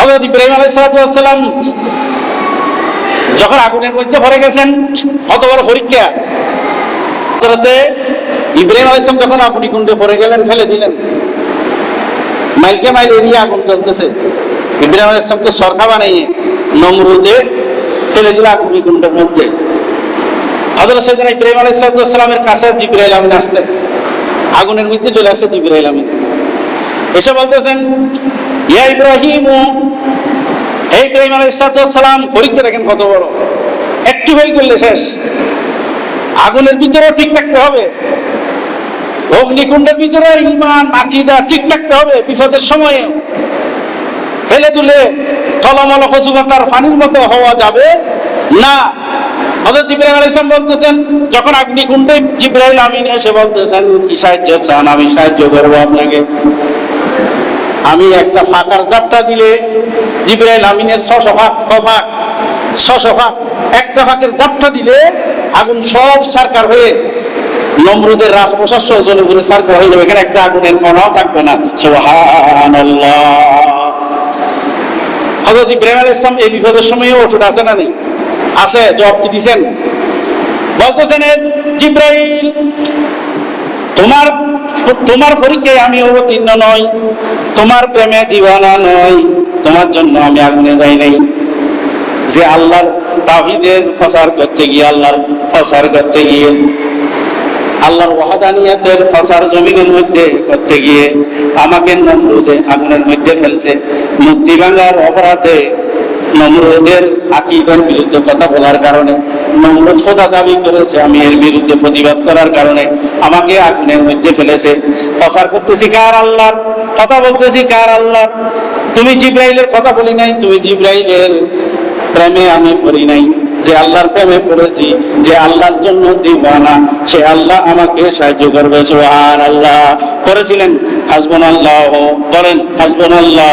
হজরত ইব্রাহিম আলাইসালাম যখন আগুনের মধ্যে ভরে গেছেন, কত বড় পরীক্ষা। হজরতে ইব্রাহিম আলাইসলাম যখন আগুনি কুণ্ডে পড়ে গেলেন, ফেলে দিলেন। মাইলকে মাইল এরিয়া আগুন জ্বলতেছে। ইব্রাহিম আলাইসলামকে সরখা বানিয়ে নমরুদে ফেলে দিল আগুনি কুণ্ডের মধ্যে। হজরত সেদিন ইব্রাহিম আলাইসালামের কাছে জিব্রাইল আমিন আসতেন। আগুনের মধ্যে চলে আসছে জিব্রাইল আমিন। এসে বলতেছেন, ইয়া ইব্রাহিম এই ইব্রাহিম আলাইসালাম পরীক্ষা দেখেন কত বড়। একটু ভুল করলে শেষ। আগুনের ভিতরেও ঠিক থাকতে হবে। অগ্নিকুণ্ডের ভিতরে ইমান, আকিদা ঠিক থাকতে হবে বিপদের সময়ে। ফেলে তুলে টলমল কচুপাতার ফানির মতো হওয়া যাবে না। হজরত ইব্রাহিম আলাইসলাম বলতেছেন, যখন অগ্নিকুণ্ডে জিব্রাইল আমিন এসে বলতেছেন, কি সাহায্য চান? আমি সাহায্য করব আপনাকে। আমি একটা ফাঁকার জাপটা দিলে জিব্রাইল আমিনের ছশো ফাঁক কফাক ছশো ফাঁক, একটা ফাঁকের জাপটা দিলে আগুন সব সারকার হয়ে নমরুদের রাজপ্রসাদ সহ জ্বলে পুরে সারকার হয়ে যাবে। এখানে একটা আগুনের কণাও থাকবে না। হজরত ইব্রাহিম আলাইহিস সালাম এই বিপদের সময়ও ওঠুট আছে না নেই? আছে, জবাব কি দিছেন? বলতেছেন জিব্রাইল তোমার তোমার পরীক্ষায় আমি অবতীর্ণ নই, তোমার প্রেমে দিওয়ানা নই, তোমার জন্য আমি আগুনে যাই নাই। যে আল্লাহর তাহিদের ফসার করতে গিয়ে, আল্লাহর ফসার করতে গিয়ে, আল্লাহর ওয়াহাদানিয়াতের ফসার জমিনের মধ্যে করতে গিয়ে, আমাকে নমরুদে আগুনের মধ্যে ফেলছে। মুক্তি ভাঙার অপরাধে নমরুদের আকিদার বিরুদ্ধে কথা বলার কারণে নমরুদ কথা দাবি করেছে আমি এর বিরুদ্ধে প্রতিবাদ করার কারণে। আমাকে আগুনের মধ্যে ফেলেছে। ফসার করতেছি কার আল্লাহর? কথা বলতেছি কার আল্লাহর? তুমি জিব্রাইলের কথা বলি নাই, তুমি জিব্রাইলের প্রেমে আমি পড়ি নাই। যে আল্লাহর প্রেমে পড়েছি, যে আল্লাহর জন্য দিবানা, সে আল্লাহ আমাকে সাহায্য করবে সুবহান আল্লাহ করেছিলেন হাসবন আল্লাহ বলেন হাসবন আল্লাহ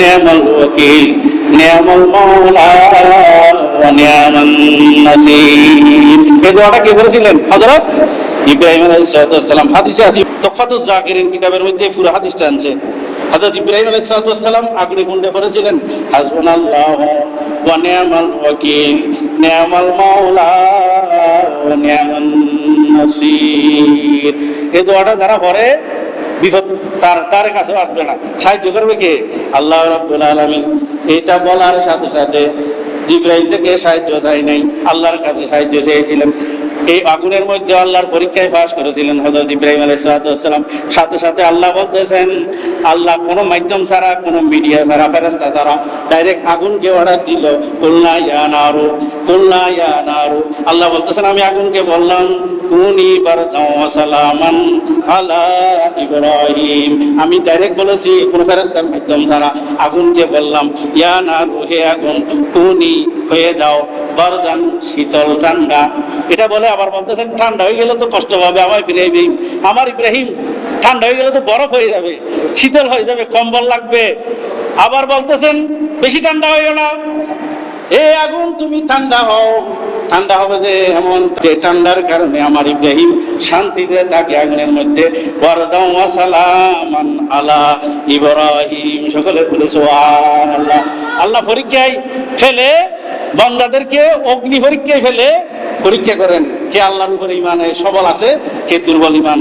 নিয়ামল ওয়াকিল, নিয়ামল মাওলা নিয়ামান নাসির। এই দোয়াটা কে করেছিলেন? হযরত ইব্রাহিম আলাইহিস সালাম। হাদিসে আছে, তোফাতুজ জাকিরিন কিতাবের মধ্যে পুরো হাদিসটা আনছে। হযরত ইব্রাহিম আলাইহিস সালাম আগুনে কুণ্ডে পড়েছিলেন হাসবুনাল্লাহ ওয়া নি'মাল نعم المولى মাওলা النصير. এই দোয়াটা যারা পড়ে বিপদ তার তার কাছে আসবে না। সাহায্য করবে কে? আল্লাহ রাব্বুল আলামিন। এটা বলার সাথে সাথে জিব্রাইল থেকে সাহায্য চাই নাই, আল্লাহর কাছে সাহায্য চেয়েছিলেন। এই আগুনের মধ্যে আল্লাহর পরীক্ষায় পাশ করেছিলেন হজরত ইব্রাহিম আলাইসালাম সাথে সাথে আল্লাহ বলতেছেন, আল্লাহ কোনো মাধ্যম ছাড়া, কোনো মিডিয়া ছাড়া ফেরেস্তা ছাড়া ডাইরেক্ট আগুনকে অর্ডার দিল। কুল্লা ইয়া নারু কুল্লা ইয়া নারু। আল্লাহ বলতেছেন, আমি আগুনকে বললাম, কুনি সালামান আলা ইব্রাহিম। আমি ডাইরেক্ট বলেছি, কোনো ফেরেস্তার মাধ্যম ছাড়া আগুনকে বললাম, ইয়া নারু, হে আগুন, কুনি হয়ে যাও বরদান শীতল ঠান্ডা। এটা বলে আবার বলতেছেন, ঠান্ডা হয়ে গেলে তো কষ্ট হবে আমার ইব্রাহিম আমার ইব্রাহিম, ঠান্ডা হয়ে গেলে তো বরফ হয়ে যাবে, শীতল হয়ে যাবে, কম্বল লাগবে। আবার বলতেছেন, বেশি ঠান্ডা হইও না। এ আগুন, তুমি ঠান্ডা হও। ঠান্ডা হবে যে এমন, যে ঠান্ডার কারণে আমার ইব্রাহিম শান্তিতে থাকে আগুনের মধ্যে। সালামান আলা ইব্রাহিম। সকলে বলেছে আল্লাহ আল্লাহ পরীক্ষায় ফেলে বান্দাদেরকে অগ্নি পরীক্ষায় ফেলে পরীক্ষা করেন কে আল্লাহর উপরে ইমানে সবল আছে, কে দুর্বল ইমান